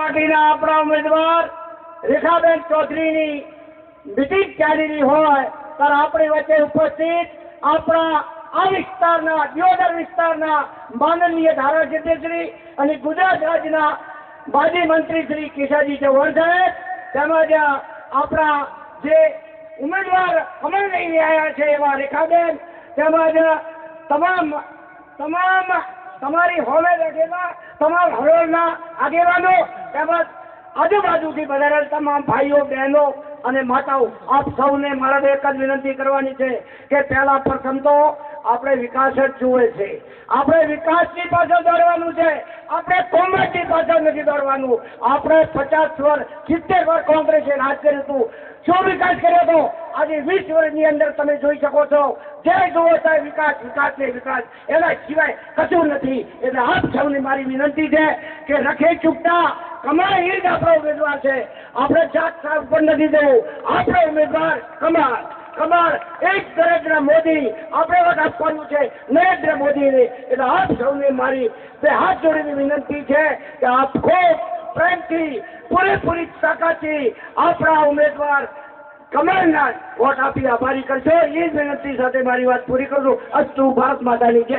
પાર્ટીના આપણા ઉમેદવાર રેખાબેન ચૌધરીની મિટિંગ ચાલી હોય, ત્યારે આપણી વચ્ચે ઉપસ્થિત આપણા આ વિસ્તારના, દિયોદર વિસ્તારના માનનીય ધારાસભ્યશ્રી અને ગુજરાત રાજ્યના માજી મંત્રી શ્રી કિશાજી ચૌહાણ સાહેબ, તેમજ આપણા જે ઉમેદવાર અમલ લઈ રહ્યા છે એવા રેખાબેન, તેમજ તમામ તમામ તમારી હોમે બેઠેલા તમામ હરોળના આગેવાનો તેમજ આજુબાજુથી બધા તમામ ભાઈઓ, બહેનો અને માતાઓ, આપ સૌને મારા એક જ વિનંતી કરવાની છે કે પહેલા પ્રથમ તો આપણે વિકાસ જ જુએ છે. આપણે વિકાસની પાછળ દોડવાનું છે. આપણે કોંગ્રેસની પાછળ નથી દોડવાનું. આપણે પચાસ વર્ષ સિત્તેર વર્ષ કોંગ્રેસે રાજ કર્યું હતું. શું વિકાસ કર્યો હતો આજે વીસ વર્ષની અંદર તમે જોઈ શકો છો. જે જુઓ ત્યાં વિકાસ વિકાસ ને વિકાસ. એના સિવાય કશું નથી. એટલે આપ સૌને મારી વિનંતી છે કે રખે ચૂકતા એ જ આપણો ઉમેદવાર છે. આપણે જાત સાફ પણ નથી દેવું આપણો ઉમેદવાર કમાલ કમાલ એક નરેન્દ્ર મોદી. આપણે વખત આપવાનું છે નરેન્દ્ર મોદીને. એટલે આપ સૌને મારી બે હાથ જોડીની વિનંતી છે કે આપ ખૂબ પ્રેમથી, પૂરેપૂરી તાકાતથી આપણા ઉમેદવાર કમલનાથ વોટ આપી આભારી કરશો એ જ વિનંતી સાથે મારી વાત પૂરી કરું અસ્તુ, ભારત માતાની જય.